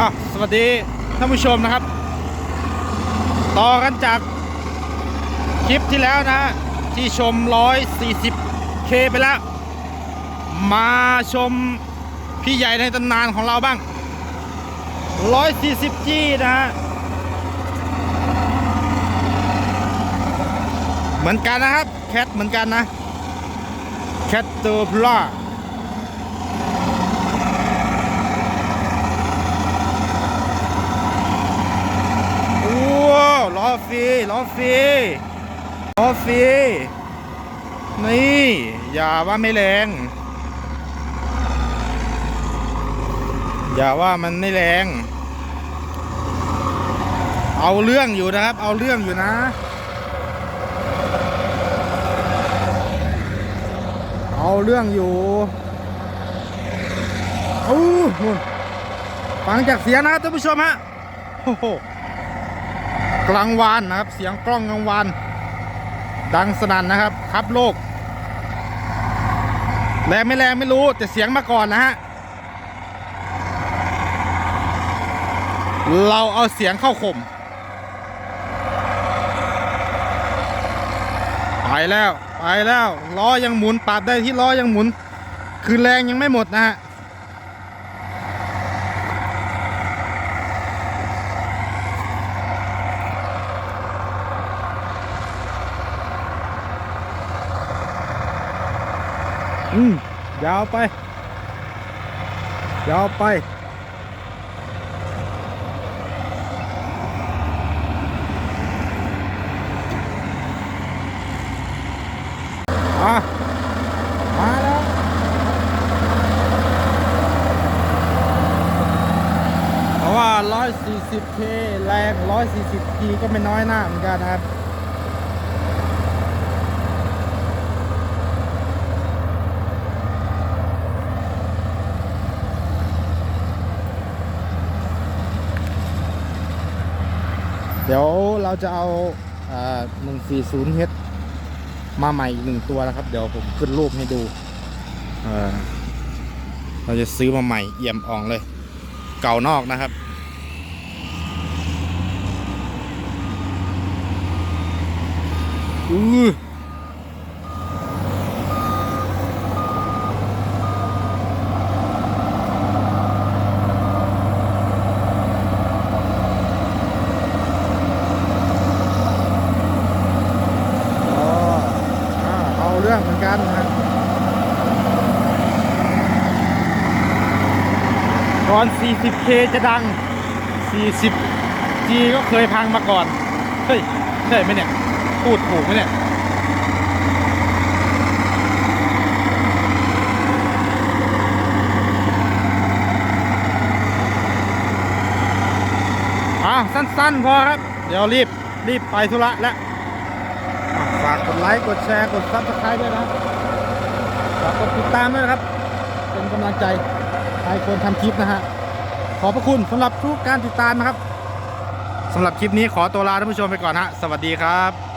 อะสวัสดีท่านผู้ชมนะครับ ต่อกันจากคลิปที่แล้วนะ ที่ชม 140K ไปแล้ว มาชมพี่ใหญ่ในตำนานของเราบ้าง 140G นะฮะเหมือนกันนะครับ แคทเหมือนกันนะแคทเตอร์พล่า โอ้ล้อฟรี ล้อฟรีล้อฟรีนี่อย่าว่าไม่แรง อย่าว่ามันไม่แรง เอาเรื่องอยู่นะครับ เอาเรื่องอยู่นะเอาเรื่องอยู่โอ้ฟังจากเสียงนะท่านผู้ชมฮะโอ้โห กลางวานนะครับ เสียงกล้องกลางวาน ดังสนั่นนะครับ ครับโลก แรงไม่แรงไม่รู้ แต่เสียงมาก่อนนะฮะ เราเอาเสียงเข้าข่มไปแล้ว ไปแล้วล้อยังหมุนปรับได้ที่ล้อยังหมุน คือแรงยังไม่หมดนะฮะ อืมยาวไป ยาวไป อะ มาแล้ว เพราะว่า 140K แรง 140G ก็ไม่น้อยหน้าเหมือนกันครับ เดี๋ยวเราจะเอาอ่า140 h มาใหม่อีกหนึ่งตัวนะครับ เดี๋ยวผมขึ้นรูปให้ดูเราจะซื้อมาใหม่เอี่ยมอ่องเลย เก่านอกนะครับอือออ่าเอาเรื่องเหมือน กันนะตอน 40K จะดัง 40G ก็เคยพังมาก่อน เฮ้ย ใช่ไหมเนี่ย พูดถูกไหมเนี่ยอะสั้น ๆ พอครับ เดี๋ยวรีบ รีบไปธุระแล้วากกดไลค์ กดแชร์ กดซับสไครต์ด้วยนะฝากกดติดตามด้วยนะครับ เป็นกำลังใจให้คนทำคลิปนะฮะ ขอบพระคุณสำหรับทุกการติดตามนะครับสำหรับคลิปนี้ขอตัวลาท่านผู้ชมไปก่อนฮะ สวัสดีครับ